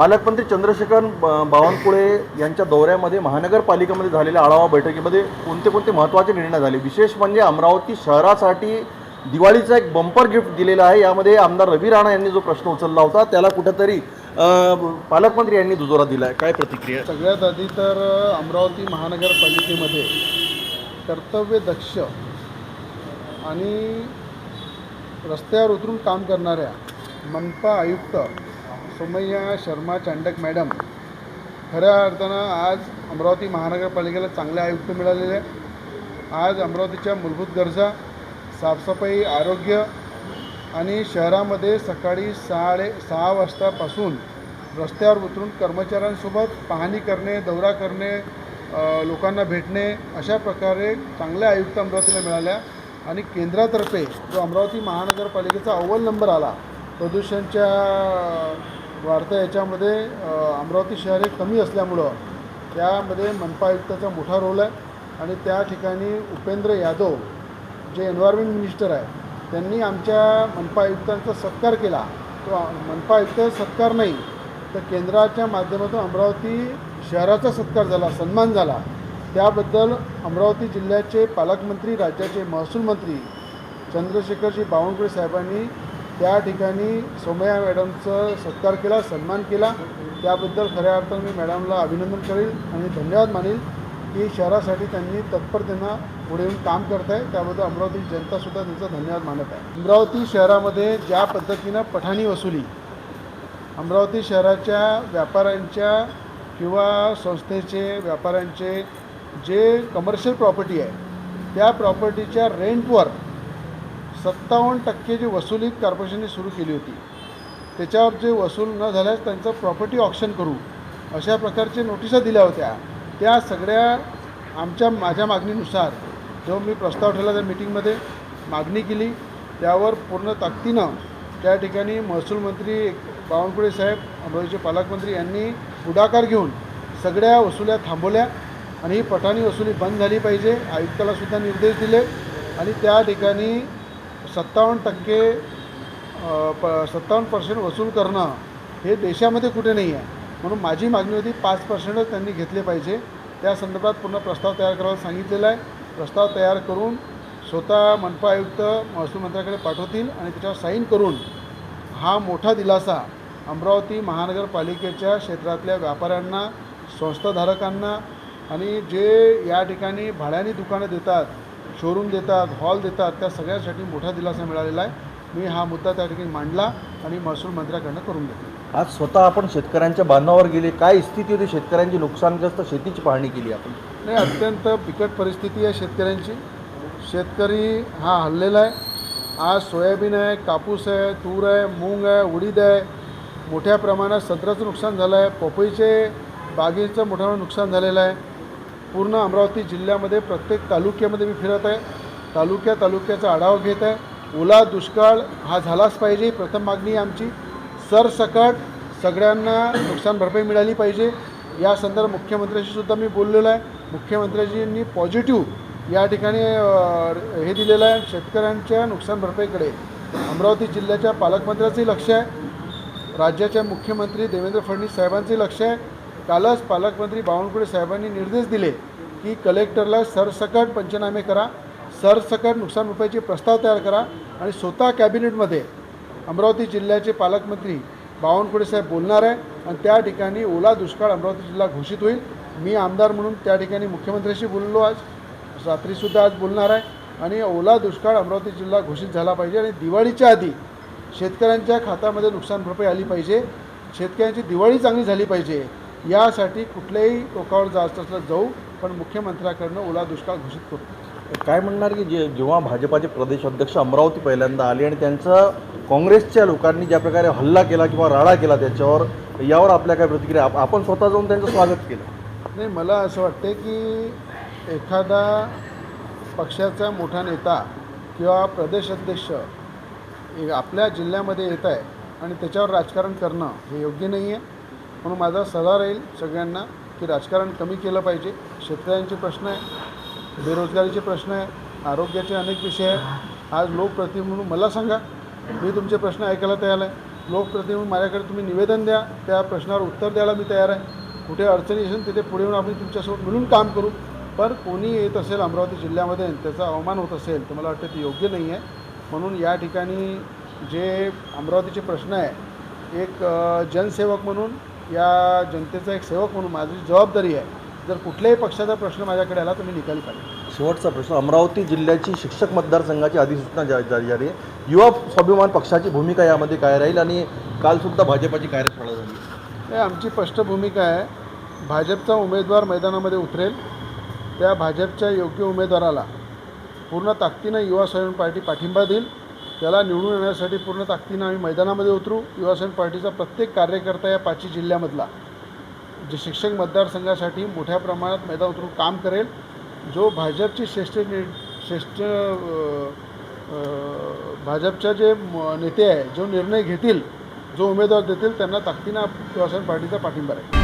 पालकमंत्री चंद्रशेखर ब- बावनकुळे यांच्या दौऱ्यामध्ये महानगरपालिकेमध्ये झालेल्या आढावा बैठकीमध्ये कोणते कोणते महत्त्वाचे निर्णय झाले? विशेष म्हणजे अमरावती शहरासाठी दिवाळीचा एक बंपर गिफ्ट दिलेला आहे. यामध्ये आमदार रवी राणा यांनी जो प्रश्न उचलला होता त्याला कुठेतरी पालकमंत्री यांनी दुजोरा दिला आहे काय प्रतिक्रिया? सगळ्यात आधी तर अमरावती महानगरपालिकेमध्ये कर्तव्यदक्ष आणि रस्त्यावर उतरून काम करणाऱ्या मनपा आयुक्त सोमय्या शर्मा चांडक मॅडम खऱ्या अर्थानं आज अमरावती महानगरपालिकेला चांगले आयुक्त मिळालेले आहे आज अमरावतीच्या मूलभूत गरजा साफसफाई आरोग्य आणि शहरामध्ये सकाळी साडे सहा वाजतापासून रस्त्यावर उतरून कर्मचाऱ्यांसोबत पाहणी करणे दौरा करणे लोकांना भेटणे अशा प्रकारे चांगल्या आयुक्त अमरावतीला मिळाल्या आणि केंद्रातर्फे जो अमरावती महानगरपालिकेचा अव्वल नंबर आला प्रदूषणच्या वाढत्या याच्यामध्ये अमरावती शहर हे कमी असल्यामुळं त्यामध्ये मनपा आयुक्ताचा मोठा रोल आहे आणि त्या ठिकाणी उपेंद्र यादव जे एन्व्हायरमेंट मिनिस्टर आहे त्यांनी आमच्या मनपा आयुक्तांचा सत्कार केला. तो मनपा आयुक्त सत्कार नाही तर केंद्राच्या माध्यमातून अमरावती शहराचा सत्कार झाला सन्मान झाला. त्याबद्दल अमरावती जिल्ह्याचे पालकमंत्री राज्याचे महसूल मंत्री चंद्रशेखरजी बावनकुळे साहेबांनी त्या ठिकाणी सोमय्या मॅडमचं सत्कार केला सन्मान केला. त्याबद्दल खऱ्या अर्थानं मी मॅडमला अभिनंदन करेल आणि धन्यवाद मानेल की शहरासाठी त्यांनी तत्परतेनं पुढे येऊन काम करत आहे त्याबद्दल अमरावती जनतासुद्धा त्यांचा धन्यवाद मानत आहे. अमरावती शहरामध्ये ज्या पद्धतीनं पठाणी वसुली अमरावती शहराच्या व्यापाऱ्यांच्या किंवा संस्थेचे व्यापाऱ्यांचे जे कमर्शियल प्रॉपर्टी आहे त्या प्रॉपर्टीच्या रेंटवर सत्तावन्न टक्के जी वसुली कॉर्पोरेशनने सुरू केली होती त्याच्यावर जे वसूल न झाल्यास त्यांचं प्रॉपर्टी ऑप्शन करू अशा प्रकारचे नोटिसा दिल्या होत्या. त्या सगळ्या आमच्या माझ्या मागणीनुसार जो मी प्रस्ताव ठेवला त्या मिटिंगमध्ये मागणी केली. त्यावर पूर्ण ताकदीनं त्या ठिकाणी महसूल मंत्री बावनकुळे साहेब अमरावतीचे पालकमंत्री यांनी पुढाकार घेऊन सगळ्या वसुल्या थांबवल्या आणि ही पठाणी वसुली बंद झाली पाहिजे आयुक्तालासुद्धा निर्देश दिले. आणि त्या ठिकाणी सत्तावन्न टक्के प सत्तावन्न पर्सेंट वसूल करणं हे देशामध्ये कुठे नाही आहे. म्हणून माझी मागणी होती पाच पर्सेंटच त्यांनी घेतले पाहिजे. त्या संदर्भात पूर्ण प्रस्ताव तयार करायला सांगितलेला आहे. प्रस्ताव तयार करून स्वतः मनपा आयुक्त महसूल मंत्र्याकडे पाठवतील आणि त्याच्यावर साईन करून हा मोठा दिलासा अमरावती महानगरपालिकेच्या क्षेत्रातल्या व्यापाऱ्यांना संस्थाधारकांना आणि जे या ठिकाणी भाड्याने दुकानं देतात शोरूम देतात हॉल देतात त्या सगळ्यासाठी मोठा दिलासा मिळालेला आहे. मी हा मुद्दा त्या ठिकाणी मांडला आणि महसूल मंत्र्याकडनं करून घेतला. आज स्वतः आपण शेतकऱ्यांच्या बांधावर गेले. काय स्थिती होती? शेतकऱ्यांची नुकसानग्रस्त शेतीची पाहणी केली आपण. नाही अत्यंत बिकट परिस्थिती आहे शेतकऱ्यांची. शेतकरी हा हल्लेला आहे. आज सोयाबीन आहे कापूस आहे तूर आहे मूग आहे उडीद आहे. मोठ्या प्रमाणात संत्र्याचं नुकसान झालं आहे. पपईचे बागेचं मोठं नुकसान झालेलं आहे. पूर्ण अमरावती जिल्ह्यामध्ये प्रत्येक तालुक्यामध्ये मी फिरत आहे. तालुक्या तालुक्याचा आढावा घेत आहे. ओला दुष्काळ हा झालाच पाहिजे प्रथम मागणी आमची. सरसकट सगळ्यांना नुकसान भरपाई मिळाली पाहिजे. या संदर्भात मुख्यमंत्र्यांशीसुद्धा मी बोललेलो आहे. मुख्यमंत्र्यांनी पॉझिटिव्ह या ठिकाणी हे दिलेलं आहे. शेतकऱ्यांच्या नुकसान भरपाईकडे. अमरावती जिल्ह्याच्या पालकमंत्र्याचंही लक्ष आहे. राज्याच्या मुख्यमंत्री देवेंद्र फडणवीस साहेबांचंही लक्ष आहे. कालच पालकमंत्री बावनकुळे साहेबांनी निर्देश दिले की कलेक्टरला सरसकट पंचनामे करा सरसकट नुकसान भरपाईचे प्रस्ताव तयार करा आणि स्वतः कॅबिनेटमध्ये अमरावती जिल्ह्याचे पालकमंत्री बावनकुळे साहेब बोलणार आहे आणि त्या ठिकाणी ओला दुष्काळ अमरावती जिल्हा घोषित होईल. मी आमदार म्हणून त्या ठिकाणी मुख्यमंत्र्यांशी बोललो आज. रात्रीसुद्धा आज बोलणार आहे. आणि ओला दुष्काळ अमरावती जिल्हा घोषित झाला पाहिजे आणि दिवाळीच्या आधी शेतकऱ्यांच्या खात्यामध्ये नुकसान भरपाई आली पाहिजे. शेतकऱ्यांची दिवाळी चांगली झाली पाहिजे. यासाठी कुठल्याही टोकावर जायचं असलं जाऊ पण मुख्यमंत्र्याकडनं ओला दुष्काळ घोषित करू. काय म्हणणार की जे जेव्हा भाजपाचे प्रदेश अध्यक्ष अमरावती पहिल्यांदा आले आणि त्यांचं काँग्रेसच्या लोकांनी ज्या प्रकारे हल्ला केला किंवा राडा केला त्याच्यावर यावर आपल्या काय प्रतिक्रिया? आप- आपण स्वतः जाऊन त्यांचं स्वागत केलं. नाही मला असं वाटते की एखादा पक्षाचा मोठा नेता किंवा प्रदेश अध्यक्ष आपल्या जिल्ह्यामध्ये येत आहे आणि त्याच्यावर राजकारण करणं हे योग्य नाही आहे म्हणून माझा सल्ला राहील सगळ्यांना की राजकारण कमी केलं पाहिजे. शेतकऱ्यांचे प्रश्न आहे बेरोजगारीचे प्रश्न आहे आरोग्याचे अनेक विषय आहे आज लोकप्रतिनिधी म्हणून मला सांगा मी तुमचे प्रश्न ऐकायला तयार आहे. लोकप्रतिनिधी म्हणून माझ्याकडे तुम्ही निवेदन द्या त्या प्रश्नावर उत्तर द्यायला मी तयार आहे. कुठे अडचणी असेल तिथे पुढे येऊन आपण तुमच्यासोबत मिळून काम करू. पण कोणी येत असेल अमरावती जिल्ह्यामध्ये त्याचा अवमान होत असेल तर मला वाटतं ते योग्य नाही आहे. म्हणून या ठिकाणी जे अमरावतीचे प्रश्न आहे एक जनसेवक म्हणून या जनतेचा एक सेवक म्हणून माझी जबाबदारी आहे. जर कुठल्याही पक्षाचा प्रश्न माझ्याकडे आला तर मी निकाली काढेन शेवटचा प्रश्न अमरावती जिल्ह्याची शिक्षक मतदारसंघाची अधिसूचना जा- जारी झाली आहे. युवा स्वाभिमान पक्षाची भूमिका यामध्ये काय राहील आणि कालसुद्धा भाजपाची कार्यशाळा झाली. हे आमची स्पष्ट भूमिका आहे. भाजपचा उमेदवार मैदानामध्ये उतरेल. त्या भाजपच्या योग्य उमेदवाराला पूर्ण ताकदीनं युवा स्वाभिमान पार्टी पाठिंबा देईल. त्याला निवडून येण्यासाठी पूर्ण ताकदीनं आम्ही मैदानामध्ये उतरू. युवासेन पार्टीचा प्रत्येक कार्यकर्ता या पाचही जिल्ह्यामधला जे शिक्षक मतदारसंघासाठी मोठ्या प्रमाणात मैदान उतरून काम करेल. जो भाजपची श्रेष्ठ ने श्रेष्ठ भाजपच्या जे म- नेते आहे जो निर्णय घेतील जो उमेदवार देतील त्यांना ताकदीनं युवासेन पार्टीचा पाठिंबा राहील.